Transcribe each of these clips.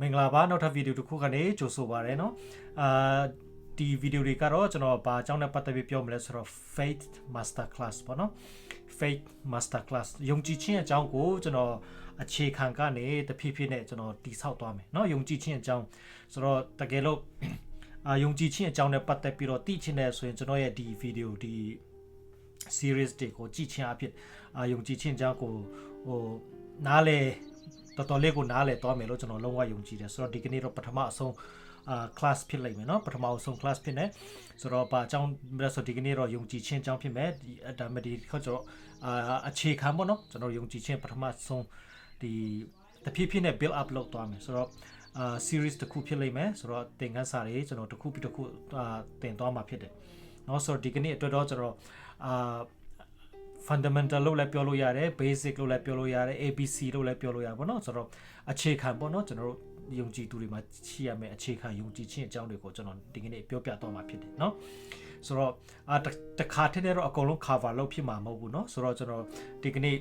မင်္ဂလာပါနောက်ထပ်ဗီဒီယိုတစ်ခုကနေကြိုဆိုပါရနော်အာဒီဗီဒီယိုတွေကတော့ကျွန်တော်ဘာအကြောင်းနဲ့ပတ်သက်ပြီးပြောမလဲဆိုတော့ faith master class ပေါ့နော် faith master class ယုံကြည်ခြင်းအကြောင်းကိုကျွန်တော်အခြေခံကနေတဖြည်းဖြည်းနဲ့ကျွန်တော်တိဆောက်သွားမယ်နော်ယုံကြည်ခြင်းအကြောင်းဆိုတော့တကယ်လို့အာယုံကြည်ခြင်းအကြောင်းနဲ့ပတ်သက်ပြီးတော့သိချင်တယ်ဆိုရင်ကျွန်တော်ရဲ့ဒီဗီဒီယိုဒီ series တွေကိုကြည့်ခြင်းအဖြစ်အာယုံကြည်ခြင်းအကြောင်းကိုဟိုနားလေ တော်တော်လေးကိုနားလေသွားမယ်လို့ကျွန်တော်လုံးဝယုံကြည်တယ်ဆိုတော့ဒီကနေ့တော့ပထမအဆုံးအာ class ဖြစ်လိမ့်မယ်เนาะပထမအဆုံး class ဖြစ်နေဆိုတော့ပါအကြောင်းလဲဆိုဒီကနေ့တော့ယုံကြည်ခြင်းအကြောင်းဖြစ်မယ်ဒီဒါမှဒီခေါ့ကျွန်တော်အာအခြေခံပေါ့เนาะကျွန်တော်ယုံကြည်ခြင်းပထမဆုံးဒီတဖြည်းဖြည်းနဲ့ build up လုပ်သွားမယ်ဆိုတော့အာ series တစ်ခုဖြစ်လိမ့်မယ်ဆိုတော့သင်ခန်းစာတွေကျွန်တော်တစ်ခုပြီးတစ်ခုအာသင်သွားမှာဖြစ်တယ်เนาะဆိုတော့ဒီကနေ့အတွက်တော့ကျွန်တော်အာ fundamental လို့လည်းပြောလို့ရတယ် basic လို့လည်းပြောလို့ရတယ် ABC လို့လည်းပြောလို့ရပါတော့ဆိုတော့အခြေခံပေါ့နော်ကျွန်တော်တို့ယုံကြည်သူတွေမှာရှိရမယ့်အခြေခံယုံကြည်ခြင်းအကြောင်းတွေကိုကျွန်တော်ဒီကနေ့ပြောပြတော့မှာဖြစ်တယ်เนาะဆိုတော့အာတခါတည်းနဲ့တော့အကုန်လုံး cover လုပ်ဖြစ်မှာမဟုတ်ဘူးเนาะဆိုတော့ကျွန်တော်ဒီကနေ့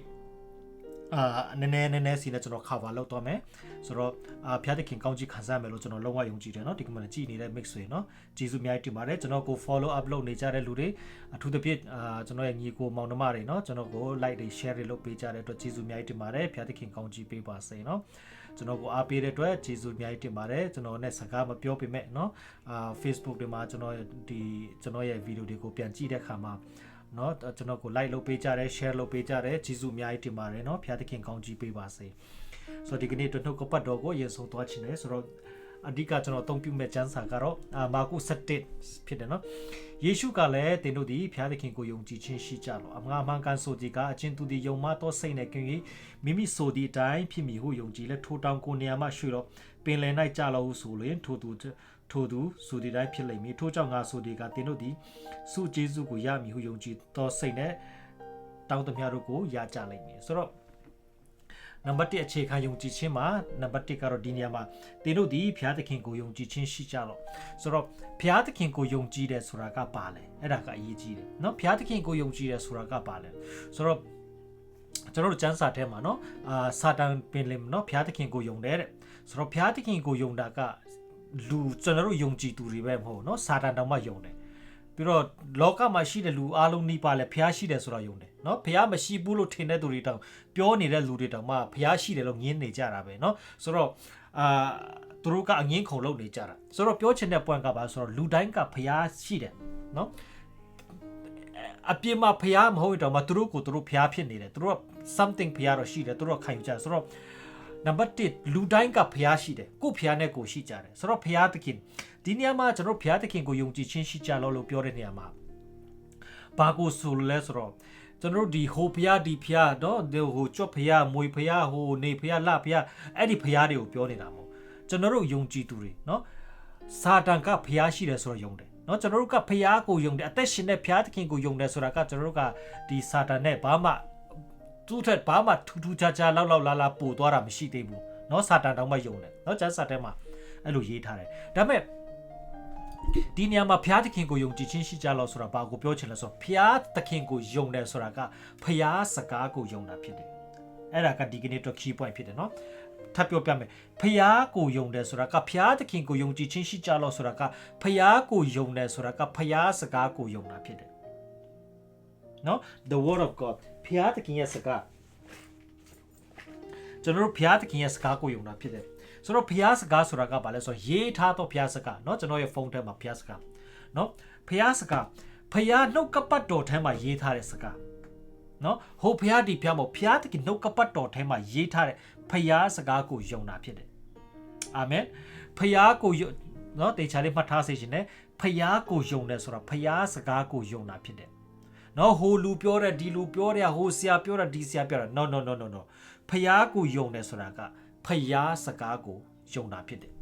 အာနည်းနည်းနည်းနည်းစီနဲ့ကျွန်တော် cover လုပ်တော့မယ်ဆိုတော့အာဖျားသခင်ကောင်းကြီးခံစားမယ်လို့ကျွန်တော်လုံးဝယုံကြည်တယ်เนาะဒီကမှာကြည်နေတဲ့ mix တွေเนาะကျေးဇူးအများကြီးတင်ပါတယ်ကျွန်တော်ကို follow up လုပ်နေကြတဲ့လူတွေအထူးသဖြင့်အာကျွန်တော်ရဲ့ညီကိုမောင်နှမတွေเนาะကျွန်တော်ကို like တွေ share တွေလုပ်ပေးကြတဲ့အတွက်ကျေးဇူးအများကြီးတင်ပါတယ်ဖျားသခင်ကောင်းကြီးပေးပါစေเนาะကျွန်တော်ကိုအားပေးတဲ့အတွက်ကျေးဇူးအများကြီးတင်ပါတယ်ကျွန်တော်နဲ့စကားမပြောပေမဲ့เนาะအာ Facebook တွေမှာကျွန်တော်ဒီကျွန်တော်ရဲ့ဗီဒီယိုတွေကိုပြန်ကြည့်တဲ့အခါမှာ เนาะကျွန်တော်ကို like လုပ်ပေးကြတယ် share လုပ်ပေးကြတယ်ကျေးဇူးအများကြီးတင်ပါတယ်เนาะဖျားသခင်ကောင်းကြီးပေးပါစေဆိုတော့ဒီကနေ့အတွက်နှုတ်ကပတ်တော်ကိုရင်ဆုံးသွားခြင်းတယ်ဆိုတော့အဓိကကျွန်တော်အသုံးပြုမဲ့ကျမ်းစာကတော့အာမာကု7ဖြစ်တယ်เนาะယေရှုကလည်းသင်တို့သည်ဖျားသခင်ကိုယုံကြည်ခြင်းရှိကြလောအငါမှန်ကန်ဆိုဒီကအချင်းသူသည်ယုံမသောစိတ်နဲ့ကင်၍မိမိဆိုဒီအတိုင်းဖြစ်မည်ဟုယုံကြည်လဲထိုတောင်ကိုနေရာမှရွှေတော့ပင်လယ်၌ကြလောဟုဆိုလျင်ထိုသူ ထိုသူဆိုဒီတိုင်းဖြစ်လိမ့်မည်ထိုကြောင့်ငါဆိုဒီကသင်တို့သည်စုကျေးဇူးကိုရမည်ဟုယုံကြည်သောစိတ်နဲ့တောင်းတမျှတို့ကိုရကြလိမ့်မည်ဆိုတော့နံပါတ်1အခြေခံယုံကြည်ခြင်းမှာနံပါတ်1ကတော့ဒီနေရာမှာသင်တို့ဒီဘုရားသခင်ကိုယုံကြည်ခြင်းရှိကြတော့ဆိုတော့ဘုရားသခင်ကိုယုံကြည်တယ်ဆိုတာကပါလဲအဲ့ဒါကအရေးကြီးတယ်เนาะဘုရားသခင်ကိုယုံကြည်တယ်ဆိုတာကပါလဲဆိုတော့ကျွန်တော်တို့ကျမ်းစာထဲမှာเนาะအာစာတန်ပင်လင်เนาะဘုရားသခင်ကိုယုံတယ်တဲ့ဆိုတော့ဘုရားသခင်ကိုယုံတာက လူကျွန်တော်တို့ယုံကြည်သူတွေပဲမဟုတ်เนาะစာတန်တောင်မှယုံတယ်ပြီးတော့လောကမှာရှိတဲ့လူအားလုံးနှိပါလဲဖះရှိတယ်ဆိုတော့ယုံတယ်เนาะဖះမရှိဘူးလို့ထင်တဲ့သူတွေတောင်ပြောနေတဲ့လူတွေတောင်မှဖះရှိတယ်လို့ငင်းနေကြတာပဲเนาะဆိုတော့အာသူတို့ကအငင်းခုန်လုပ်နေကြတာဆိုတော့ပြောချင်တဲ့ point ကပါဆိုတော့လူတိုင်းကဖះရှိတယ်เนาะအပြစ်မှာဖះမဟုတ်တော့မှသူတို့ကိုသူတို့ဖះဖြစ်နေတယ်သူတို့က something ဖះတော့ရှိတယ်သူတို့ကခံယူကြတယ်ဆိုတော့ နံပါတ်1လူတိုင်းကဖះရှိတယ်ကိုဖះနဲ့ကိုရှိကြတယ်ဆိုတော့ဖះသခင်ဒီနေရာမှာကျွန်တော်ဘုရားသခင်ကိုယုံကြည်ခြင်းရှိကြလို့လို့ပြောတဲ့နေရာမှာဘာကိုဆိုလဲဆိုတော့ကျွန်တော်တို့ဒီဟိုဘုရားဒီဘုရားเนาะဒီဟိုကြွတ်ဘုရားမွေဘုရားဟိုနေဘုရားလဘုရားအဲ့ဒီဘုရားတွေကိုပြောနေတာမဟုတ်ကျွန်တော်တို့ယုံကြည်သူတွေเนาะစာတန်ကဘုရားရှိတယ်ဆိုတော့ယုံတယ်เนาะကျွန်တော်တို့ကဘုရားကိုယုံတယ်အသက်ရှင်တဲ့ဘုရားသခင်ကိုယုံတယ်ဆိုတာကကျွန်တော်တို့ကဒီစာတန်နဲ့ဘာမှ သူ့ထက်ဘာမှထူးထူးခြားခြားလောက်လောက်လာလာပို့သွားတာမရှိသေးဘူးเนาะစာတန်တောင်မှယုံတယ်เนาะကျမ်းစာထဲမှာအဲ့လိုရေးထားတယ်ဒါပေမဲ့ဒီနေရာမှာဘုရားသခင်ကိုယုံကြည်ခြင်းရှိကြလို့ဆိုတာဘာကိုပြောချင်လဲဆိုတော့ဘုရားသခင်ကိုယုံတယ်ဆိုတာကဘုရားစကားကိုယုံတာဖြစ်တယ်အဲ့ဒါကဒီကနေ့တော့ key point ဖြစ်တယ်နော်ထပ်ပြောပြမယ်ဖျားကိုယုံတယ်ဆိုတာကဖျားသခင်ကိုယုံကြည်ခြင်းရှိကြလို့ဆိုတာကဖျားကိုယုံတယ်ဆိုတာကဖျားစကားကိုယုံတာဖြစ်တယ်နော် the word of god ဖျားသခင်ရဲ့စကားကျွန်တော်တို့ဖျားသခင်ရဲ့စကားကိုယုံတာဖြစ်တယ်ဆိုတော့ဘုရားစကားဆိုတာကဘာလဲဆိုတော့ရေးထားတော့ဘုရားစကားเนาะကျွန်တော်ရဲ့ဖုန်းထဲမှာဘုရားစကားเนาะဘုရားစကားဘုရားနှုတ်ကပတ်တော်ထဲမှာရေးထားတဲ့စကားเนาะဟိုဘုရားဒီဘုရားမို့ဘုရားတခင်နှုတ်ကပတ်တော်ထဲမှာရေးထားတဲ့ဘုရားစကားကိုယုံတာဖြစ်တယ်အာမင်ဘုရားကိုเนาะတေချာလေးမှတ်ထားစေခြင်းနဲ့ဘုရားကိုယုံတယ်ဆိုတော့ဘုရားစကားကိုယုံတာဖြစ်တယ် နော်ဟိုလူပြောတဲ့ဒီလူပြောတဲ့ဟိုဆရာပြောတာဒီဆရာပြောတာ no no no no no ဖျားကိုယုံတယ်ဆိုတာကဖျားစကားကိုယုံတာဖြစ်တယ်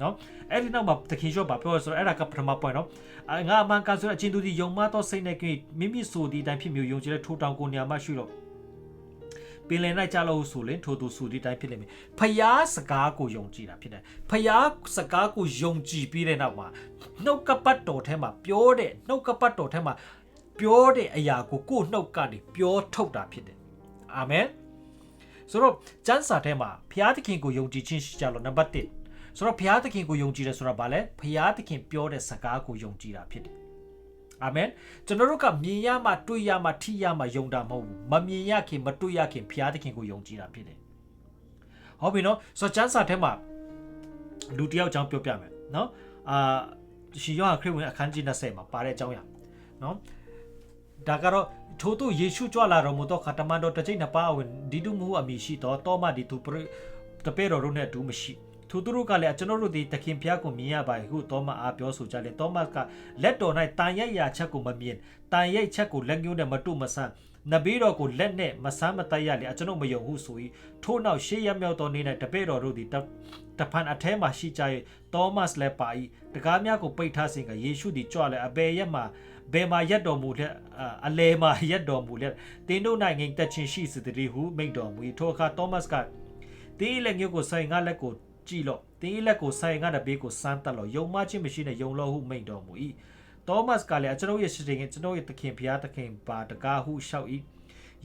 နော်အဲ့ဒီနောက်မှာတခင်ရှော့ဘာပြောလဲဆိုတော့အဲ့ဒါကပထမ point နော်ငါအမှန်ကန်ဆိုတဲ့အချင်းသူဒီယုံမတော့စိတ်နဲ့ကြည့်မိမိဆိုဒီအတိုင်းဖြစ်မျိုးယုံကြည်တဲ့ထိုးတောင်ကိုနေရာမှာရှိတော့ပင်လယ်၌ကြလို့ဆိုရင်ထိုသူဆိုဒီတိုင်းဖြစ်လိမ့်မယ်ဖျားစကားကိုယုံကြည်တာဖြစ်တယ်ဖျားစကားကိုယုံကြည်ပြီးတဲ့နောက်မှာနှုတ်ကပတ်တော်ထဲမှာပြောတဲ့နှုတ်ကပတ်တော်ထဲမှာ ပြောတဲ့အရာကိုကိုယ်နှုတ်ကနေပြောထုတ်တာဖြစ်တယ်အာမင်ဆိုတော့ကျမ်းစာထဲမှာဘုရားသခင်ကိုယုံကြည်ခြင်းရှိကြလို့နံပါတ်1ဆိုတော့ဘုရားသခင်ကိုယုံကြည်တယ်ဆိုတာဘာလဲဘုရားသခင်ပြောတဲ့စကားကိုယုံကြည်တာဖြစ်တယ်အာမင်ကျွန်တော်တို့ကမြင်ရမှတွေ့ရမှထိရမှယုံတာမဟုတ်ဘူးမမြင်ရခင်မတွေ့ရခင်ဘုရားသခင်ကိုယုံကြည်တာဖြစ်တယ်ဟုတ်ပြီနော်ဆိုတော့ကျမ်းစာထဲမှာလူတစ်ယောက်အကြောင်းပြောပြမယ်နော်အာရှင်ယောဟန်ခရစ်ဝင်အခန်းကြီး20မှာပါတဲ့အကြောင်းအရာနော် ဒါကတော့ထို့သူယေရှုကြွလာတော်မူသောခါတမန်တော်တစ်ချိန်နှစ်ပါးအဝင်ဒီတုမှုအမိရှိသောတောမဒီသူပရိတပေတော်တို့နဲ့အတူမရှိသူတို့ကလည်းကျွန်တော်တို့ဒီသခင်ဖျားကိုမြင်ရပါဟုတောမအားပြောဆိုကြလေတောမကလက်တော်၌တန်ရိုက်ရာချက်ကိုမမြင်တန်ရိုက်ချက်ကိုလက်ညှိုးနဲ့မတုမဆန်းနဘေးတော်ကိုလက်နဲ့မဆမ်းမတိုက်ရလေကျွန်တော်မယုံဟုဆို၏ထို့နောက်ရှေးရမြောက်တော်နေ့၌တပေတော်တို့သည်တဖန်အထဲမှရှိကြ၍တောမတ်လည်းပါ၏တကားများကိုပိတ်ထားစဉ်ကယေရှုသည်ကြွလဲအဘယ်ရက်မှာ ဘယ်မှာရက်တော်မူလက်အလဲမှာရက်တော်မူလက်တင်းတို့၌ငိမ်သက်ခြင်းရှိစေတည်းဟုမိန့်တော်မူ၏ထိုအခါတောမတ်ကတင်းလက်ညှိုးကိုဆိုင်ငါလက်ကိုကြည့်လော့တင်းလက်ကိုဆိုင်ငါတဲ့ဘေးကိုစမ်းတက်လော့ယုံမခြင်းမရှိနဲ့ယုံလော့ဟုမိန့်တော်မူ၏တောမတ်ကလည်းကျွန်ုပ်ရဲ့ရှိတဲ့ကျွန်ုပ်ရဲ့သခင်ဘုရားသခင်ပါတကားဟုလျှောက်၏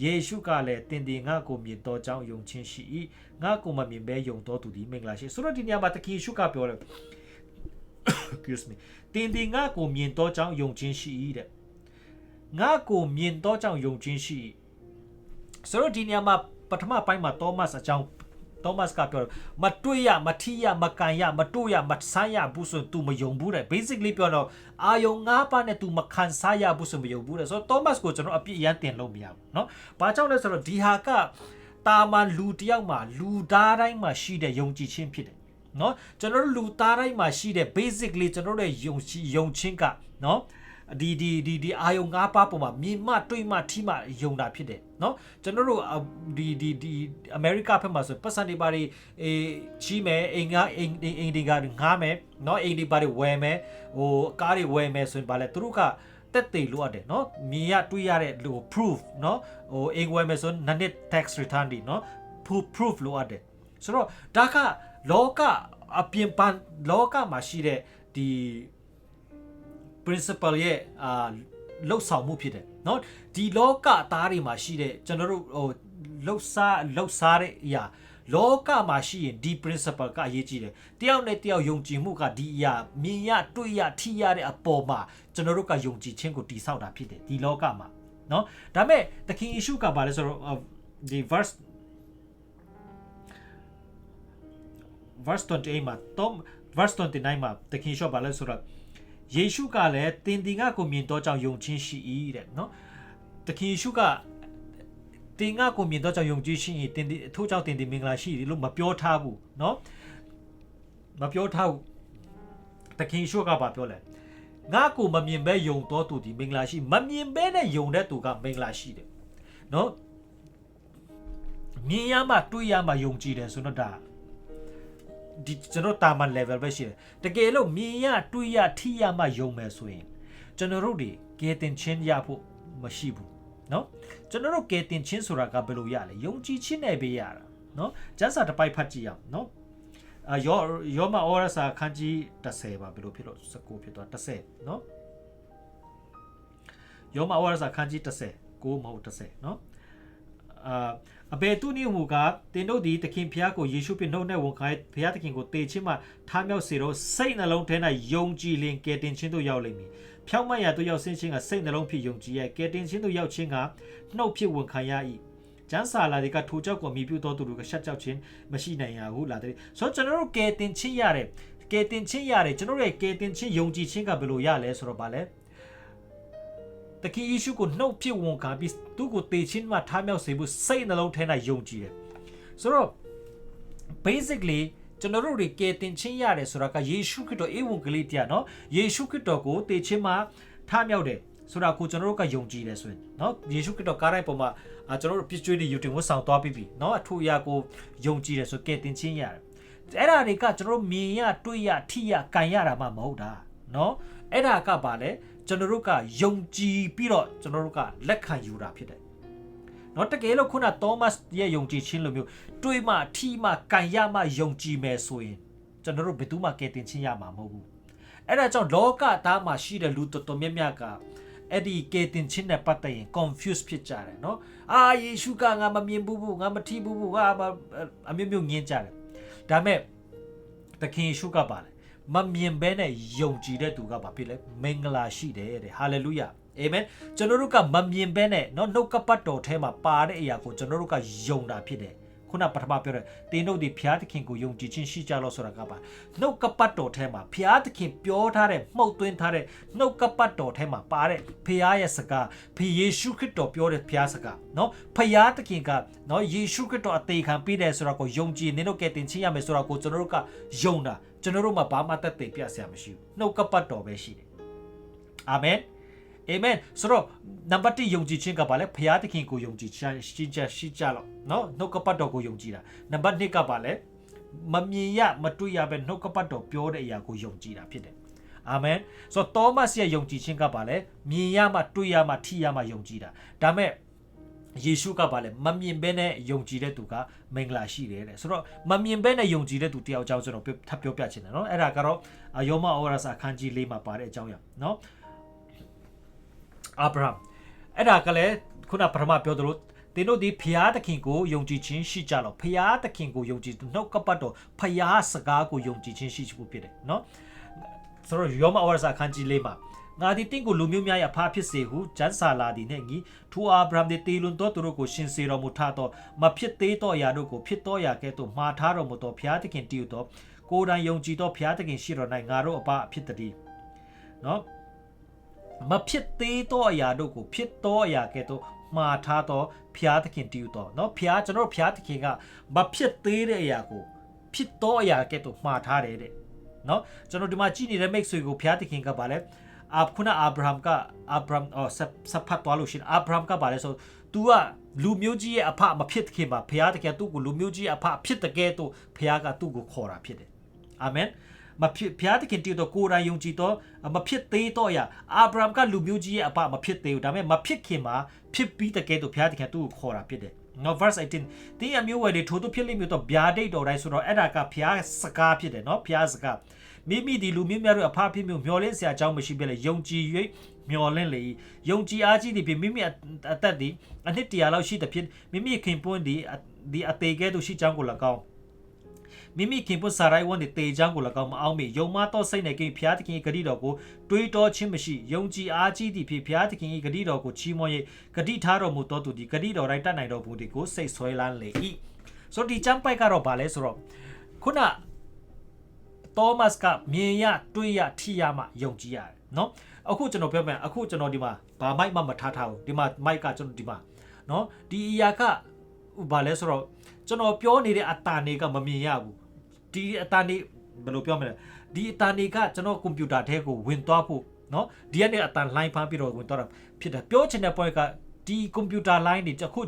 ယေရှုကလည်းတင်တင်ငါကိုမြင်တော်ကြောင်းယုံခြင်းရှိ၏ငါကိုမမြင်ဘဲယုံတော်သူသည်မင်္ဂလာရှိဆိုတော့ဒီနေရာမှာသခင်ယေရှုကပြောတယ် excuse me တင်တင်ငါကိုမြင်တော်ကြောင်းယုံခြင်းရှိ၏တဲ့ငါကိုမြင်တော်ကြောင်းယုံခြင်းရှိ၏ဆိုတော့ဒီနေရာမှာပထမပိုင်းမှာသောမတ်အကြောင်းသောမတ်ကပြောမတွေ့ရမထီရမကန်ရမတွေ့ရမဆန်းရဘူးဆိုရင် तू မယုံဘူးတဲ့ basically ပြောတော့အာယုံငါးပါးနဲ့ तू မခံစားရဘူးဆိုမယုံဘူးတဲ့ဆိုတော့သောမတ်ကိုကျွန်တော်အပြစ်အရန်တင်လို့မရဘူးเนาะဘာကြောင့်လဲဆိုတော့ဒီဟာကတာမန်လူတယောက်မှာလူသားတိုင်းမှာရှိတဲ့ယုံကြည်ခြင်းဖြစ်တယ် เนาะကျွန်တော်တို့လူသားတိုင်းမှာရှိတဲ့ basically ကျွန်တော်တို့ရဲ့ယုံကြည်ယုံခြင်းကเนาะဒီဒီဒီဒီအာယုံ၅ပါးပုံမှာမြင်မှတွေ့မှထိမှယုံတာဖြစ်တယ်เนาะကျွန်တော်တို့ဒီဒီဒီအမေရိကဘက်မှာဆိုပတ်စံတွေပါတွေအေးချီးမယ်အိမ်ကအိမ်အိမ်ဒီကငားမယ်เนาะအိမ်ဒီပါတွေဝယ်မယ်ဟိုကားတွေဝယ်မယ်ဆိုရင်ဗာလဲသူတို့ကတက်သေးလို့ရတယ်เนาะမြင်ရတွေ့ရတဲ့ဟို proof เนาะဟိုအိမ်ဝယ်မယ်ဆိုနနစ် tax return ဒီเนาะ proof proof လို့ရတယ်ဆိုတော့ဒါက လောကအပြင်ပန်လောကမှာရှိတဲ့ဒီ principle ရဲ့အာလှုပ်ဆောင်မှုဖြစ်တယ်เนาะဒီလောကအသားတွေမှာရှိတဲ့ကျွန်တော်တို့ဟိုလှုပ်ရှားလှုပ်ရှားတဲ့အရာလောကမှာရှိရင်ဒီ principle ကအရေးကြီးတယ်တယောက်နဲ့တယောက်ယုံကြည်မှုကဒီအရာမြင်ရတွေ့ရထိရတဲ့အပေါ်မှာကျွန်တော်တို့ကယုံကြည်ခြင်းကိုတည်ဆောက်တာဖြစ်တယ်ဒီလောကမှာเนาะဒါပေမဲ့သခင်ယေရှုကဘာလဲဆိုတော့ဒီ verse verse 28မှာတော့ verse 29မှာသခင်ယေရှုဘာလဲဆိုတော့ယေရှုကလည်းတင်တင်ငါကိုမြင်တော့ကြောင့်ယုံခြင်းရှိ၏တဲ့နော်သခင်ယေရှုကတင်ငါကိုမြင်တော့ကြောင့်ယုံကြည်ရှိရင်တင်တင်ထို့ကြောင့်တင်တင်မင်္ဂလာရှိတယ်လို့မပြောထားဘူးနော်မပြောထားဘူးသခင်ယေရှုကဘာပြောလဲငါကိုမမြင်ဘဲယုံတော်သူဒီမင်္ဂလာရှိမမြင်ဘဲနဲ့ယုံတဲ့သူကမင်္ဂလာရှိတယ်နော်မြင်ရမှတွေ့ရမှယုံကြည်တယ်ဆိုတော့ဒါ ဒီကျွန်တော်တာမန် level ပဲရှိတယ်တကယ်လို့မြင်ရတွေ့ရထိရမှယုံမယ်ဆိုရင်ကျွန်တော်တို့တွေကဲတင်ချင်းရဖို့မရှိဘူးเนาะကျွန်တော်တို့ကဲတင်ချင်းဆိုတာကဘယ်လိုရလဲယုံကြည်ခြင်းနဲ့ပဲရတာเนาะကျမ်းစာတစ်ပိုက်ဖတ်ကြည့်အောင်เนาะအာယောယောမဩရစာခန်းကြီး30ပါဘယ်လိုဖြစ်လို့19ဖြစ်သွား30เนาะယောမဩရစာခန်းကြီး30ကိုမဟုတ်30เนาะအာ အဘယ်သူနည်းမူကားတင်တို့သည်သခင်ဖျားကိုယေရှုဖြင့်နှုတ်နဲ့ဝန်ခံဖျားသခင်ကိုတေခြင်းမှထားမြောက်စေတော့စိတ်နှလုံးထဲ၌ယုံကြည်လင်ကယ်တင်ခြင်းတို့ရောက်လိမ့်မည်။ဖြောင့်မတ်ရာတို့ရောက်ဆင်းခြင်းကစိတ်နှလုံးဖြစ်ယုံကြည်ရဲ့ကယ်တင်ခြင်းတို့ရောက်ခြင်းကနှုတ်ဖြစ်ဝန်ခံရ၏။ကျမ်းစာလာတွေကထိုကြောက်ကိုမြည်ပြုသောသူတို့ကရှက်ကြောက်ခြင်းမရှိနိုင်ရဘူးလာတဲ့။ဆိုတော့ကျွန်တော်တို့ကယ်တင်ခြင်းရတယ်။ကယ်တင်ခြင်းရတယ်ကျွန်တော်တို့ရဲ့ကယ်တင်ခြင်းယုံကြည်ခြင်းကဘယ်လိုရလဲဆိုတော့ဗာလဲ။ တခင်ယေရှုကိုနှုတ်ဖြစ်ဝန်ခံပြီးသူ့ကိုတေချင်းမှထားမြောက်စေဖို့စိတ်နှလုံးထဲ၌ယုံကြည်တယ်ဆိုတော့ basically ကျွန်တော်တို့တွေကယ်တင်ခြင်းရတယ်ဆိုတာကယေရှုခရစ်တော်ဧဝံဂေလိတရားเนาะယေရှုခရစ်တော်ကိုတေချင်းမှထားမြောက်တယ်ဆိုတာကိုကျွန်တော်တို့ကယုံကြည်တယ်ဆိုရင်เนาะယေရှုခရစ်တော်ကားတိုင်းပေါ်မှာအာကျွန်တော်တို့ပြည့်ကျွေးတဲ့ယူတင်ဝတ်ဆောင်သွားပြီးပြီเนาะအထူအရာကိုယုံကြည်တယ်ဆိုကယ်တင်ခြင်းရတယ်အဲ့ဒါတွေကကျွန်တော်တို့မြင်ရတွေ့ရထိရကန်ရတာမှမဟုတ်တာเนาะအဲ့ဒါကပါလဲ ကျွန်တော်တို့ကယုံကြည်ပြီးတော့ကျွန်တော်တို့ကလက်ခံယူတာဖြစ်တယ်။နော်တကယ်လို့ခုနသောမတ်ရဲ့ယုံကြည်ခြင်းလိုမျိုးတွေးမှထိမှကန်ရမှယုံကြည်မယ်ဆိုရင်ကျွန်တော်တို့ဘယ်သူမှကယ်တင်ခြင်းရမှာမဟုတ်ဘူး။အဲ့ဒါကြောင့်လောကသားမှာရှိတဲ့လူတော်တော်များများကအဲ့ဒီကေတင်ချင်းနဲ့ပတ်သက်ရင် confuse ဖြစ်ကြတယ်နော်အာယေရှုကငါမမြင်ဘူးဘူးငါမထီးဘူးဘူးငါမအမျိုးမျိုးငင်းကြတယ်ဒါပေမဲ့သခင်ယေရှုကပါလေ မမြင်ဘဲနဲ့ယုံကြည်တဲ့သူကပါဖြစ်လေမင်္ဂလာရှိတယ်တဲ့ဟာလေလုယာအာမင်ကျွန်တော်တို့ကမမြင်ဘဲနဲ့เนาะနှုတ်ကပတ်တော်ထဲမှာပါတဲ့အရာကိုကျွန်တော်တို့ကယုံတာဖြစ်တယ် ခုနပထမပြောတဲ့တင်းတို့ဒီဖျားသခင်ကိုယုံကြည်ခြင်းရှိကြလော့ဆိုတာကပါနှုတ်ကပတ်တော်ထဲမှာဖျားသခင်ပြောထားတဲ့မှုတ်သွင်းထားတဲ့နှုတ်ကပတ်တော်ထဲမှာပါတဲ့ဖျားရဲ့စကားဖယေရှုခရစ်တော်ပြောတဲ့ဖျားစကားနော်ဖျားသခင်ကနော်ယေရှုခရစ်တော်အသေးခံပေးတယ်ဆိုတာကိုယုံကြည်နေတော့ကဲတင်ချင်းရမယ်ဆိုတာကိုကျွန်တော်တို့ကယုံတာကျွန်တော်တို့မှာဘာမှတတ်သိပြဆရာမရှိဘူးနှုတ်ကပတ်တော်ပဲရှိတယ်အာမင် အာမင်ဆိုတော့နံပါတ်1ယုံကြည်ခြင်းကဘာလဲဖျားသခင်ကိုယုံကြည်ခြင်းရှိကြရှိကြလို့เนาะနှုတ်ကပတ်တော်ကိုယုံကြည်တာနံပါတ်2ကဘာလဲမမြင်ရမတွေ့ရပဲနှုတ်ကပတ်တော်ပြောတဲ့အရာကိုယုံကြည်တာဖြစ်တယ်အာမင်ဆိုတော့သောမတ်ရဲ့ယုံကြည်ခြင်းကဘာလဲမြင်ရမှတွေ့ရမှထိရမှယုံကြည်တာဒါမဲ့ယေရှုကပါလေမမြင်ဘဲနဲ့ယုံကြည်တဲ့သူကမင်္ဂလာရှိတယ်တဲ့ဆိုတော့မမြင်ဘဲနဲ့ယုံကြည်တဲ့သူတယောက်အကြောင်းကျွန်တော်ထပ်ပြောပြချင်တယ်เนาะအဲ့ဒါကတော့ယောမဩရစာအခန်းကြီး၄မှာပါတဲ့အကြောင်းရเนาะ အာဗြဟံအဲ့ဒါကလည်းခုနပထမပြောသလိုသင်တို့ဒီဖျားသခင်ကိုယုံကြည်ခြင်းရှိကြလော့ဖျားသခင်ကိုယုံကြည်နှုတ်ကပတ်တော်ဖျားစကားကိုယုံကြည်ခြင်းရှိဖို့ဖြစ်တယ်နော်ဆိုတော့ယောမအဝရစာခန်းကြီးလေးမှာငါသည်တင့်ကိုလူမျိုးများ၏အဖဖြစ်စေဟုဂျန်ဆာလာသည်နှင့်ငီထိုအာဗြဟံသည်တေလွန်သောသူတို့ကိုရှင်စေတော်မူထသောမဖြစ်သေးသောအရာတို့ကိုဖြစ်သောအရာကဲ့သို့မှားထားတော်မူသောဘုရားသခင်တည်ယူသောကိုယ်တိုင်ယုံကြည်သောဘုရားသခင်ရှိတော်၌ငါတို့အပအဖြစ်တည်းနော် မဖြစ်သေးသောအရာတို့ကိုဖြစ်သောအရာကဲ့သို့မှားထားသောဘုရားသခင်တည်တော်နော်ဘုရားကျွန်တော်ဘုရားသခင်ကမဖြစ်သေးတဲ့အရာကိုဖြစ်သောအရာကဲ့သို့မှားထားတယ်တဲ့နော်ကျွန်တော်ဒီမှာကြည့်နေတဲ့မိတ်ဆွေကိုဘုရားသခင်ကပါလဲအာခုနအာဗြဟံကအာဗြဟံအော်စပ်ဖတ်သွားလို့ရှိရင်အာဗြဟံကပါလဲဆို तू ကလူမျိုးကြီးရဲ့အဖမဖြစ်ခင်မှာဘုရားတကယ်သူ့ကိုလူမျိုးကြီးရဲ့အဖဖြစ်တဲ့ကဲ့သို့ဘုရားကသူ့ကိုခေါ်တာဖြစ်တယ်အာမင် မဖြစ်ဘုရားသခင်တည်တော့ကိုယ်တိုင်ယုံကြည်တော့မဖြစ်သေးတော့ရအာဗြဟံကလူမျိုးကြီးရဲ့အဖမဖြစ်သေးဘူးဒါပေမဲ့မဖြစ်ခင်မှာဖြစ်ပြီးတဲ့ကဲ့သို့ဘုရားသခင်သူ့ကိုခေါ်တာဖြစ်တယ်နော် verse 18တင်းအမျိုးဝယ်တွေထိုးသူဖြစ်လိမ့်မယ်တော့ဗျာဒိတ်တော်တိုင်းဆိုတော့အဲ့ဒါကဘုရားစကားဖြစ်တယ်နော်ဘုရားစကားမိမိဒီလူမျိုးများတို့အဖဖြစ်မျိုးမျောလင်းစရာအကြောင်းမရှိပြလေယုံကြည်၍မျောလင်းလေယုံကြည်အားကြီးသည်ဖြင့်မိမိအသက်သည်အနှစ်တရာလောက်ရှိသည်ဖြင့်မိမိခင်ပွန်းသည်ဒီအသေးကဲ့သို့ရှိကြောင်းကို၎င်း မိမိခင်ပွန်းစာရိုက်ဝန်ဒီတေချောင်းကို၎င်းမအောင်မီယုံမတော့စိတ်နဲ့ကိဖျားသခင်ဂတိတော်ကိုတွေးတောခြင်းမရှိယုံကြည်အားကြီးသည့်ဖြစ်ဖျားသခင်ဂတိတော်ကိုချီးမွမ်း၍ဂတိထားတော်မူသောသူသည်ဂတိတော်တိုင်းတတ်နိုင်တော်မူသည်ကိုစိတ်ဆွဲလန်းလေ၏ဆိုတော့ဒီချမ်းပိုက်ကတော့ဗာလဲဆိုတော့ခုနသောမတ်ကမြင်ရတွေးရထိရမှယုံကြည်ရတယ်နော်အခုကျွန်တော်ပြောမယ်အခုကျွန်တော်ဒီမှာဘာမိုက်မှမထားထားဘူးဒီမှာမိုက်ကကျွန်တော်ဒီမှာနော်ဒီအရာကဘာလဲဆိုတော့ ကျွန်တော်ပြောနေတဲ့အတာနေကမမြင်ရဘူးဒီအတာနေဘယ်လိုပြောမလဲဒီအတာနေကကျွန်တော်ကွန်ပျူတာထဲကိုဝင်သွားဖို့နော်ဒီကနေအတန် line ဖမ်းပြီးတော့ဝင်သွားတာဖြစ်တယ်ပြောချင်တဲ့ point ကဒီကွန်ပျူတာ line တွေအခု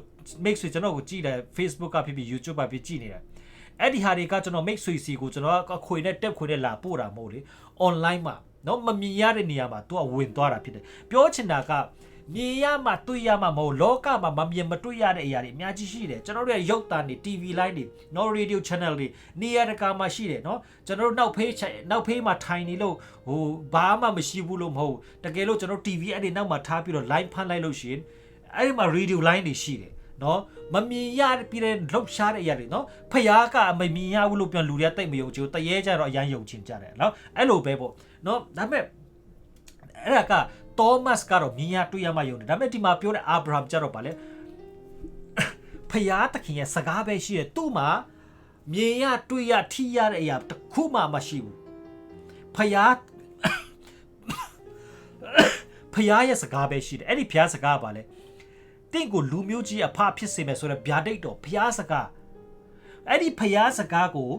make ဆိုကျွန်တော်ကိုကြည့်တယ် Facebook ကဖြစ်ဖြစ် YouTube ကဖြစ်ကြည့်နေတယ်အဲ့ဒီဟာတွေကကျွန်တော် make ဆွေစီကိုကျွန်တော်ကခွေနဲ့တက်ခွေနဲ့လာပို့တာမဟုတ်လေ online မှာနော်မမြင်ရတဲ့နေရာမှာသူကဝင်သွားတာဖြစ်တယ်ပြောချင်တာက မြင်ရမှတွေ့ရမှမဟုတ်လောကမှာမမြင်မတွေ့ရတဲ့အရာတွေအများကြီးရှိတယ်ကျွန်တော်တို့ရဲ့ရုပ်သံတွေ TV line တွေနော် radio channel တွေနေရာတကာမှာရှိတယ်နော်ကျွန်တော်တို့နောက်ဖေးနောက်ဖေးမှာထိုင်နေလို့ဟိုဘာမှမရှိဘူးလို့မဟုတ်တကယ်လို့ကျွန်တော် TV အဲ့ဒီနောက်မှာထားပြီးတော့ line ဖမ်းလိုက်လို့ရှိရင်အဲ့ဒီမှာ radio line တွေရှိတယ်နော်မမြင်ရပြီးတဲ့လှုပ်ရှားတဲ့အရာတွေနော်ဖျားကမမြင်ရဘူးလို့ပြန်လူတွေကတိတ်မယုံကြည်တရေကြတော့အရန်ယုံချင်ကြတယ်နော်အဲ့လိုပဲပေါ့နော်ဒါပေမဲ့အဲ့ဒါက သောမတ်ကတော့မြင်ရတွေ့ရမှယုံတယ်ဒါပေမဲ့ဒီမှာပြောတဲ့အာဗြဟံကြတော့ဗာလဲဖျားသခင်ရဲ့စကားပဲရှိတယ်သူ့မှာမြင်ရတွေ့ရထိရတဲ့အရာတစ်ခုမှမရှိဘူးဖျားဖျားရဲ့စကားပဲရှိတယ်အဲ့ဒီဖျားစကားဗာလဲတင့်ကိုလူမျိုးကြီးအဖဖြစ်စေမယ်ဆိုတော့ဗျာဒိတ်တော်ဖျားစကားအဲ့ဒီဖျားစကားကို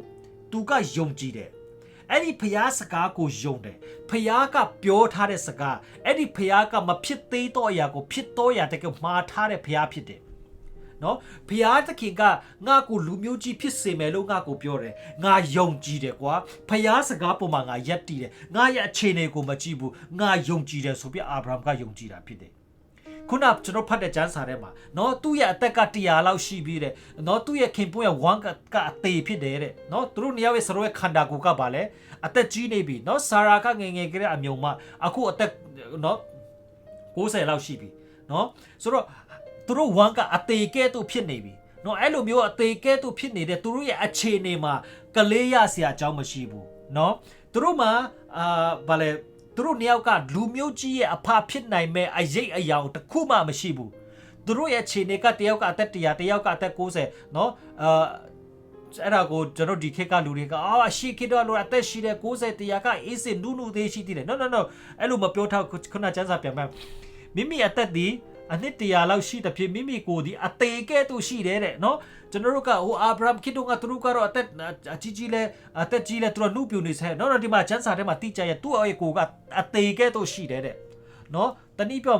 သူကယုံကြည်တယ် အဲ့ဒီဖျားစကားကိုယုံတယ်ဖျားကပြောထားတဲ့စကားအဲ့ဒီဖျားကမဖြစ်သေးတော့အရာကိုဖြစ်တော့အရာတကယ်မှားထားတဲ့ဖျားဖြစ်တယ်နော်ဖျားသခင်ကငါ့ကိုလူမျိုးကြီးဖြစ်စေမယ်လို့ငါ့ကိုပြောတယ်ငါယုံကြည်တယ်ကွာဖျားစကားပေါ်မှာငါယက်တည်တယ်ငါရဲ့အခြေအနေကိုမကြည့်ဘူးငါယုံကြည်တယ်ဆိုပြီးအာဗြဟံကယုံကြည်တာဖြစ်တယ် ခုနကျွန်တော်ဖတ်တဲ့ကျမ်းစာထဲမှာနော်သူ့ရဲ့အသက်က100လောက်ရှိပြီးတဲ့နော်သူ့ရဲ့ခင်ပွန်းရဲ့1ကကအသေးဖြစ်တယ်တဲ့နော်သူတို့နှစ်ယောက်ရဲ့စရိုးရဲ့ခန္ဓာကိုယ်ကပါလဲအသက်ကြီးနေပြီနော်ဆာရာကငငယ်ကလေးအမျိုးမအခုအသက်နော်90လောက်ရှိပြီနော်ဆိုတော့သူတို့1ကအသေးကဲသူဖြစ်နေပြီနော်အဲ့လိုမျိုးအသေးကဲသူဖြစ်နေတဲ့သူတို့ရဲ့အခြေအနေမှာကလေးရစရာအကြောင်းမရှိဘူးနော်သူတို့မှာအာဘာလဲ သူတို့နှစ်ယောက်ကလူမျိုးကြီးရဲ့အဖဖြစ်နိုင်မဲ့အရေးအယောင်တစ်ခုမှမရှိဘူးသူတို့ရဲ့ခြေနေကတယောက်ကအသက်100တယောက်ကအသက်60နော်အာအဲ့ဒါကိုကျွန်တော်ဒီခေတ်ကလူတွေကအာရှီခေတ်တော့လို့အသက်ရှိတဲ့60တရာကအေးစစ်နုနုသေးရှိသေးတယ် no no no အဲ့လိုမပြောထားခုနကျန်းစာပြန်ပြန်မိမိအသက်ဒီ အနှစ်တရာလောက်ရှိတဲ့ဖြစ်မိမိကိုဒီအသေးကဲ့သို့ရှိတယ်တဲ့နော်ကျွန်တော်တို့ကဟိုအာဗြဟမ်ခေတ်တုန်းကသူတို့ကတော့အသက်အကြီးကြီးလဲအသက်ကြီးလဲသူတို့နှုတ်ပြနေဆဲနော်နော်ဒီမှာကျန်းစာထဲမှာတိကျရဲ့သူ့ရဲ့ကိုကအသေးကဲ့သို့ရှိတယ်တဲ့နော်တနည်းပြော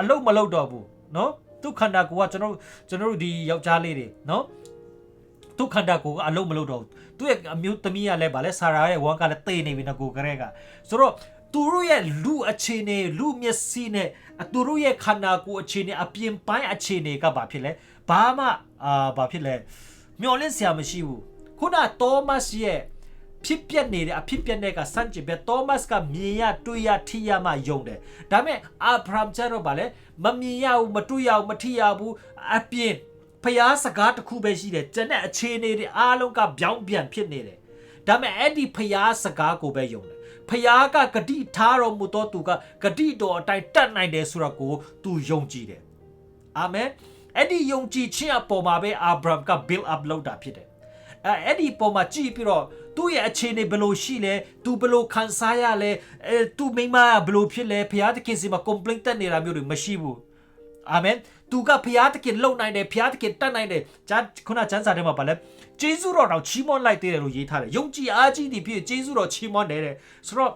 အလုံးမလုံးတော့ဘူးနော်သူခန္ဓာကိုယ်ကကျွန်တော်ကျွန်တော်တို့ဒီယောက်ျားလေးတွေနော်သူခန္ဓာကိုယ်ကအလုံးမလုံးတော့ဘူးသူ့ရဲ့အမျိုးသမီးကလည်းဗာလဲဆာရာရဲ့ဝမ်ကလည်းတေးနေပြီနော်ကိုကရဲကဆိုတော့ သူတို့ရဲ့လူအခြေအနေလူမျက်စိနဲ့သူတို့ရဲ့ခန္ဓာကိုယ်အခြေအနေအပြင်ပိုင်းအခြေအနေကဘာဖြစ်လဲဘာမှအာဘာဖြစ်လဲမျောလင့်စရာမရှိဘူးခုနသောမတ်ရဲ့ဖြစ်ပျက်နေတဲ့အဖြစ်ပျက်တဲ့ကစန့်ကျင်ပဲသောမတ်ကမြင်ရတွေ့ရထိရမှယုံတယ်ဒါပေမဲ့အာဗြဟမ်ကျတော့ဗာလဲမမြင်ရဘူးမတွေ့ရဘူးမထိရဘူးအပြင်ဖျားစကားတစ်ခုပဲရှိတယ်ကျန်တဲ့အခြေအနေတွေအားလုံးကပြောင်းပြန်ဖြစ်နေတယ်ဒါပေမဲ့အဲ့ဒီဖျားစကားကိုပဲယုံတယ် ဖျားကဂတိထားတော်မူသောသူကဂတိတော်အတိုင်းတတ်နိုင်တယ်ဆိုတာကိုသူယုံကြည်တယ်အာမင်အဲ့ဒီယုံကြည်ခြင်းအပေါ်မှာပဲအာဗြဟမ်က build up လုပ်တာဖြစ်တယ်အဲအဲ့ဒီပုံမှာကြည့်ပြီးတော့သူ့ရဲ့အခြေအနေဘယ်လိုရှိလဲသူဘယ်လိုခံစားရလဲအဲသူမိမဘယ်လိုဖြစ်လဲဖျားသခင်စီမှာ complaint တက်နေတာမျိုးတွေမရှိဘူးအာမင် သူကဖျားသခင်လုံနိုင်တယ်ဖျားသခင်တတ်နိုင်တယ်ဂျာခုနကျမ်းစာထဲမှာဗာလဲဂျေဇုတော်တော်ချီးမွမ်းလိုက်သေးတယ်လို့ရေးထားတယ်ယုံကြည်အားကြီးသည်ဖြစ်ဂျေဇုတော်ချီးမွမ်းတယ်တဲ့ဆိုတော့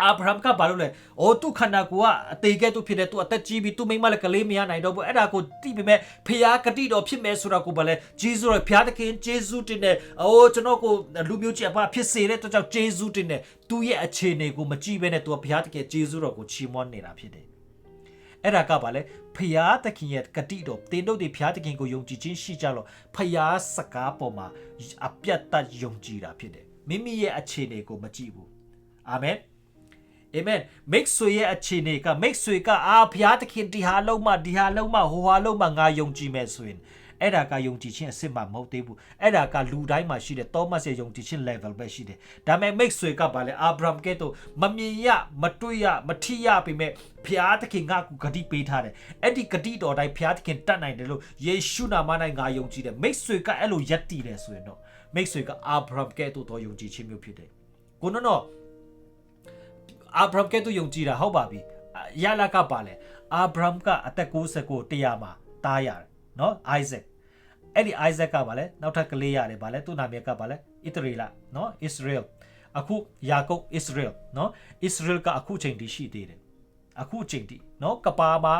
အာဗြဟမ်ကဘာလို့လဲ။အော်သူခန္ဓာကိုယ်ကအသေးကဲ့သို့ဖြစ်တယ်သူအသက်ကြီးပြီးသူမိမလည်းကလေးမရနိုင်တော့ဘူးအဲ့ဒါကိုသိပေမဲ့ဖျားကတိတော်ဖြစ်မယ်ဆိုတာကိုဘာလဲဂျေဇုတော်ဖျားသခင်ဂျေဇုတင်တယ်။အော်ကျွန်တော်ကိုလူမျိုးကြီးအဖဖြစ်စေတဲ့အတွက်ကြောင့်ဂျေဇုတင်တယ်။သူရဲ့အခြေအနေကိုမကြည့်ဘဲနဲ့သူကဖျားသခင်ဂျေဇုတော်ကိုချီးမွမ်းနေတာဖြစ်တယ်။ အဲ့ဒါကပါလေဖျားသခင်ရဲ့ကတိတော်တင်တို့တွေဖျားသခင်ကိုယုံကြည်ခြင်းရှိကြလို့ဖျားစကားပေါ်မှာအပြတ်တတ်ယုံကြည်တာဖြစ်တယ်မိမိရဲ့အခြေအနေကိုမကြည့်ဘူးအာမင်အာမင်မိတ်ဆွေရဲ့အခြေအနေကမိတ်ဆွေကအာဖျားသခင်ဒီဟာလုံးမဒီဟာလုံးမဟိုဟာလုံးမငါယုံကြည်မယ်ဆိုရင် အဲ့ဒါကယုံကြည်ခြင်းအစစ်မှမဟုတ်သေးဘူးအဲ့ဒါကလူတိုင်းမှာရှိတဲ့သောမတ်ရဲ့ယုံကြည်ခြင်း level ပဲရှိတယ်ဒါပေမဲ့မိတ်ဆွေကပါလေအာဗြဟမ်ကဲ့သို့မမြင်ရမတွေ့ရမထိရပေမဲ့ဖျားသခင်ကကူဂတိပေးထားတယ်အဲ့ဒီဂတိတော်တိုင်းဖျားသခင်တတ်နိုင်တယ်လို့ယေရှုနာမ၌ငါယုံကြည်တယ်မိတ်ဆွေကအဲ့လိုယက်တည်တယ်ဆိုရင်တော့မိတ်ဆွေကအာဗြဟမ်ကဲ့သို့တော့ယုံကြည်ခြင်းမျိုးဖြစ်တယ်ကိုနော်နော်အာဗြဟမ်ကဲ့သို့ယုံကြည်တာဟုတ်ပါပြီရလာကပါလေအာဗြဟမ်ကအသက်69တရားမှာတားရတယ်နော် Isaac အဲ့ဒီ Isaac ကပါလဲနောက်ထပ်ကလေးရတယ်ဗာလဲသူ့နာမည်ကပါလဲ Israel နော် Israel အခုယာကုပ် Israel နော် Israel ကအခုချိန်ထိရှိသေးတယ်အခုချိန်ထိနော်ကပါမှာ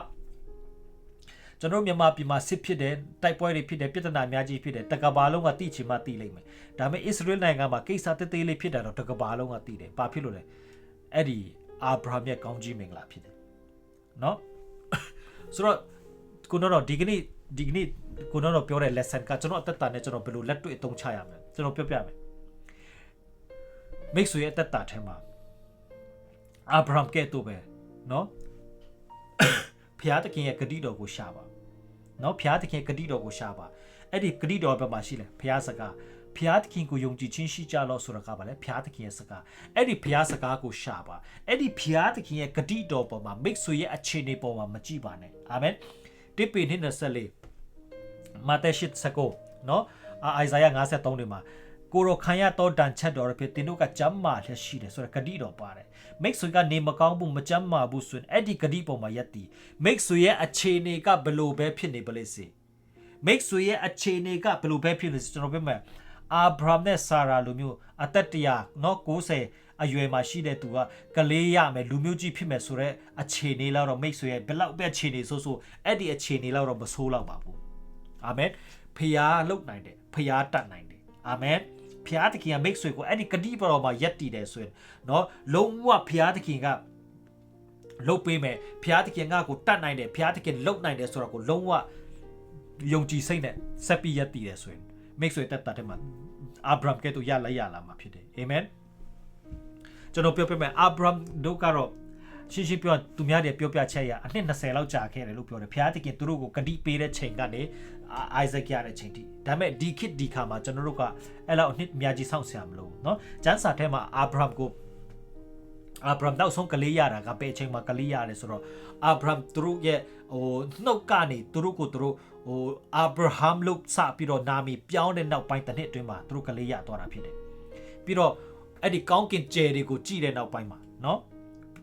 ကျွန်တော်မြန်မာပြည်မှာစစ်ဖြစ်တယ်တိုက်ပွဲတွေဖြစ်တယ်ပြည်ထနာအများကြီးဖြစ်တယ်တကဘာလုံးကတိချင်မှတိလိမ့်မယ်ဒါပေမဲ့ Israel နိုင်ငံမှာကိစ္စတေးသေးလေးဖြစ်တာတော့တကဘာလုံးကတိတယ်ဘာဖြစ်လို့လဲအဲ့ဒီအာဗြဟမ်ရဲ့ကောင်းကြီးမင်္ဂလာဖြစ်တယ်နော်ဆိုတော့ကိုတော့ဒီကနေ့ ဒီကနေ့ကိုတော့ပြောတဲ့ lesson ကကျွန်တော်အသက်တာနဲ့ကျွန်တော်ဘယ်လိုလက်တွေ့အသုံးချရမလဲကျွန်တော်ပြောပြမယ်မိတ်ဆွေရဲ့အသက်တာထဲမှာအာဗြဟမ်ကဲ့သို့ပဲเนาะဖျားသခင်ရဲ့ဂတိတော်ကိုရှာပါเนาะဖျားသခင်ဂတိတော်ကိုရှာပါအဲ့ဒီဂတိတော်ဘက်မှာရှိလဲဖျားစကားဖျားသခင်ကိုယုံကြည်ခြင်းရှိကြလို့ဆိုတာကပါလေဖျားသခင်ရဲ့စကားအဲ့ဒီဖျားစကားကိုရှာပါအဲ့ဒီဖျားသခင်ရဲ့ဂတိတော်ပေါ်မှာမိတ်ဆွေရဲ့အခြေအနေပေါ်မှာမကြည့်ပါနဲ့အာမင်တိပိနိ24 မာသက်ရှိစကိုနော်အိုင်ဇာယာ53တွေမှာကိုရောခံရတော့တန်ချက်တော်ဖြစ်တင်တို့ကကြမ်းမာလက်ရှိတယ်ဆိုတော့ဂတိတော်ပါတယ်မိတ်ဆွေကနေမကောင်းဘူးမကြမ်းမာဘူးဆိုရင်အဲ့ဒီဂတိပေါ်မှာယက်တည်မိတ်ဆွေရဲ့အခြေအနေကဘလို့ပဲဖြစ်နေပလိစေမိတ်ဆွေရဲ့အခြေအနေကဘလို့ပဲဖြစ်နေစေကျွန်တော်ပြောမယ်အာဗြဟမ်နဲ့ဆာရာလိုမျိုးအသက်တရာနော်90အရွယ်မှာရှိတဲ့သူကကလေးရမယ်လူမျိုးကြီးဖြစ်မယ်ဆိုတော့အခြေအနေလောက်တော့မိတ်ဆွေရဲ့ဘယ်လောက်ပဲအခြေအနေဆိုဆိုအဲ့ဒီအခြေအနေလောက်တော့မဆိုးလောက်ပါဘူး အာမင်ဖျားလုတ်နိုင်တယ်ဖျားတတ်နိုင်တယ်အာမင်ဖျားသခင်ကမိတ်ဆွေကိုအဲ့ဒီဂတိပေါ်မှာယက်တည်တယ်ဆိုရင်เนาะလုံးဝဖျားသခင်ကလုတ်ပေးမယ်ဖျားသခင်ကကိုတတ်နိုင်တယ်ဖျားသခင်လုတ်နိုင်တယ်ဆိုတော့ကိုလုံးဝယုံကြည်စိတ်နဲ့ဆက်ပြီးယက်တည်တယ်ဆိုရင်မိတ်ဆွေတက်တာတဲ့မှာအာဗြဟမ်ကဲ့သို့ရလိုက်ရလာမှာဖြစ်တယ်အာမင်ကျွန်တော်ပြောပြမယ်အာဗြဟမ်တို့ကတော့ ရှင်းရှင်းပြောရင်သူများတွေပြောပြချက်ရအနှစ်20လောက်ကြာခဲ့တယ်လို့ပြောတယ်ဖျားတခင်သူတို့ကိုဂတိပေးတဲ့ချိန်ကနေ အိုက်ဇက်ရတဲ့ချိန်ထိဒါပေမဲ့ဒီခေတ်ဒီခါမှာကျွန်တော်တို့ကအဲ့လောက်အနှစ်အများကြီးစောင့်ဆရာမလို့เนาะကျမ်းစာထဲမှာအာဗြဟံကိုအာဗြဟံနောက်ဆုံးကလေးရတာကပဲအချိန်မှာကလေးရတယ်ဆိုတော့အာဗြဟံသူတို့ရဲ့ဟိုနှုတ်ကနေသူတို့ကိုသူတို့ဟိုအာဗြဟံလို့စပြီးတော့နာမည်ပြောင်းတဲ့နောက်ပိုင်းတစ်နှစ်အတွင်းမှာသူတို့ကလေးရသွားတာဖြစ်တယ်ပြီးတော့အဲ့ဒီကောင်းကင်ကျယ်တွေကိုကြည်တဲ့နောက်ပိုင်းမှာเนาะ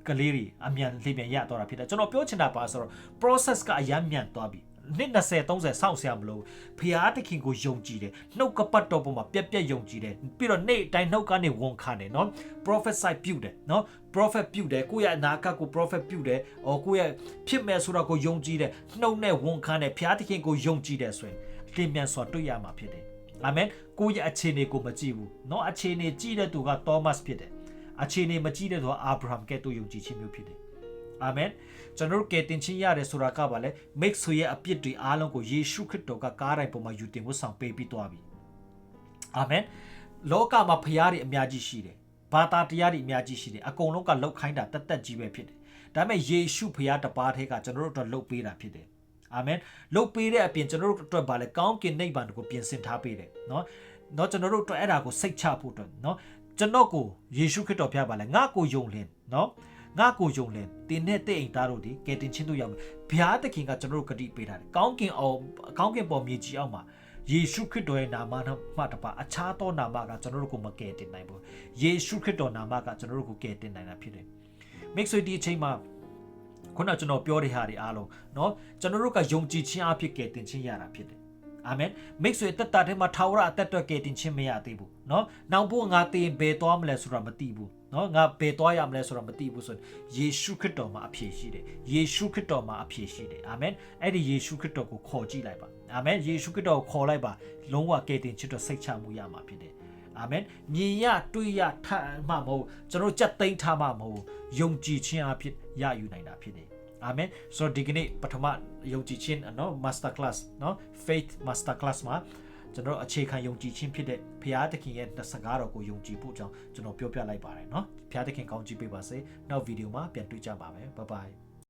ကလေးတွေအမြန်လေပြန်ရသွားတာဖြစ်တယ်ကျွန်တော်ပြောချင်တာပါဆိုတော့ process ကအရမ်းမြန်သွားပြီ နှစ်20 30စောင့်ဆရာမလို့ဖျားတခင်ကိုယုံကြည်တယ်နှုတ်ကပတ်တော်ပေါ်မှာပြက်ပြက်ယုံကြည်တယ်ပြီးတော့နေ့တိုင်းနှုတ်ကနေဝန်ခံတယ်နော် prophesy ပြုတယ်နော် prophet ပြုတယ်ကိုယ့်ရဲ့အနာဂတ်ကို prophet ပြုတယ်အော်ကိုယ့်ရဲ့ဖြစ်မယ်ဆိုတော့ကိုယုံကြည်တယ်နှုတ်နဲ့ဝန်ခံတယ်ဖျားတခင်ကိုယုံကြည်တယ်ဆိုရင်လင်းမြန်စွာတွေ့ရမှာဖြစ်တယ်အာမင်ကိုယ့်ရဲ့အခြေအနေကိုမကြည့်ဘူးနော်အခြေအနေကြည့်တဲ့သူက Thomas ဖြစ်တယ်အခြေအနေမကြည့်တဲ့သူကအာဗြဟံကဲ့သို့ယုံကြည်ခြင်းမျိုးဖြစ်တယ်အာမင် ကျွန်တော်တို့ကယ်တင်ခြင်းရတယ်ဆိုတာကပါလေမိတ်ဆွေရဲ့အပြစ်တွေအားလုံးကိုယေရှုခရစ်တော်ကကားတိုင်းပေါ်မှာယူတင်ဖို့ဆောင်ပေးပြီးသွားပြီအာမင်လောကမှာဖရားတွေအများကြီးရှိတယ်ဘာသာတရားတွေအများကြီးရှိတယ်အကုန်လုံးကလောက်ခိုင်းတာတသက်ကြီးပဲဖြစ်တယ်ဒါပေမဲ့ယေရှုဖရားတပါးထဲကကျွန်တော်တို့အတွက်လှုပ်ပေးတာဖြစ်တယ်အာမင်လှုပ်ပေးတဲ့အပြင်ကျွန်တော်တို့အတွက်ပါလေကောင်းကင်နိဗ္ဗာန်ကိုပြင်ဆင်ထားပေးတယ်နော်နော်ကျွန်တော်တို့အတွက်အဲ့ဒါကိုစိတ်ချဖို့အတွက်နော်ကျွန်တော်ကိုယေရှုခရစ်တော်ဖရားပါလေငါ့ကိုယုံလင်နော် ငါကိုယုံလင်တင်းနဲ့တဲ့အိမ်သားတို့ဒီကယ်တင်ခြင်းတို့ရောက်မယ်ဘုရားသခင်ကကျွန်တော်တို့ဂတိပေးထားတယ်ကောင်းကင်အောင်ကောင်းကင်ပေါ်မြေကြီးအောက်မှာယေရှုခရစ်တော်ရဲ့နာမမှတပါအခြားသောနာမကကျွန်တော်တို့ကိုမကယ်တင်နိုင်ဘူးယေရှုခရစ်တော်နာမကကျွန်တော်တို့ကိုကယ်တင်နိုင်တာဖြစ်တယ်မိတ်ဆွေဒီအချိန်မှာခုနကျွန်တော်ပြောတဲ့ဟာတွေအားလုံးเนาะကျွန်တော်တို့ကယုံကြည်ခြင်းအဖြစ်ကယ်တင်ခြင်းရတာဖြစ်တယ်အာမင်မိတ်ဆွေတက်တာထဲမှာထာဝရအသက်အတွက်ကယ်တင်ခြင်းမရသေးဘူးเนาะနောက်ဖို့ငါတင်ဘယ်သွားမလဲဆိုတာမသိဘူး နော်ငါဘယ်သွားရမလဲဆိုတော့မသိဘူးဆိုရင်ယေရှုခရစ်တော်မှာအဖြေရှိတယ်ယေရှုခရစ်တော်မှာအဖြေရှိတယ်အာမင်အဲ့ဒီယေရှုခရစ်တော်ကိုခေါ်ကြည့်လိုက်ပါအာမင်ယေရှုခရစ်တော်ကိုခေါ်လိုက်ပါလုံးဝကယ်တင်ချစ်တော်စိတ်ချမှုရမှာဖြစ်တယ်အာမင်မြင်ရတွေ့ရထမှမဟုတ်ကျွန်တော်ကြက်သိမ်းထားမှမဟုတ်ယုံကြည်ခြင်းအဖြစ်ရယူနိုင်တာဖြစ်တယ်အာမင်ဆိုတော့ဒီကနေ့ပထမယုံကြည်ခြင်းနော် master class နော် faith master class မှာ ကျွန်တော်အခြေခံယုံကြည်ခြင်းဖြစ်တဲ့ဘုရားသခင်ရဲ့စကားတော်ကိုယုံကြည်ဖို့ကြောင့်ကျွန်တော်ပြောပြလိုက်ပါတယ်เนาะဘုရားသခင်ကောင်းချီးပေးပါစေနောက်ဗီဒီယိုမှာပြန်တွေ့ကြပါမယ် bye bye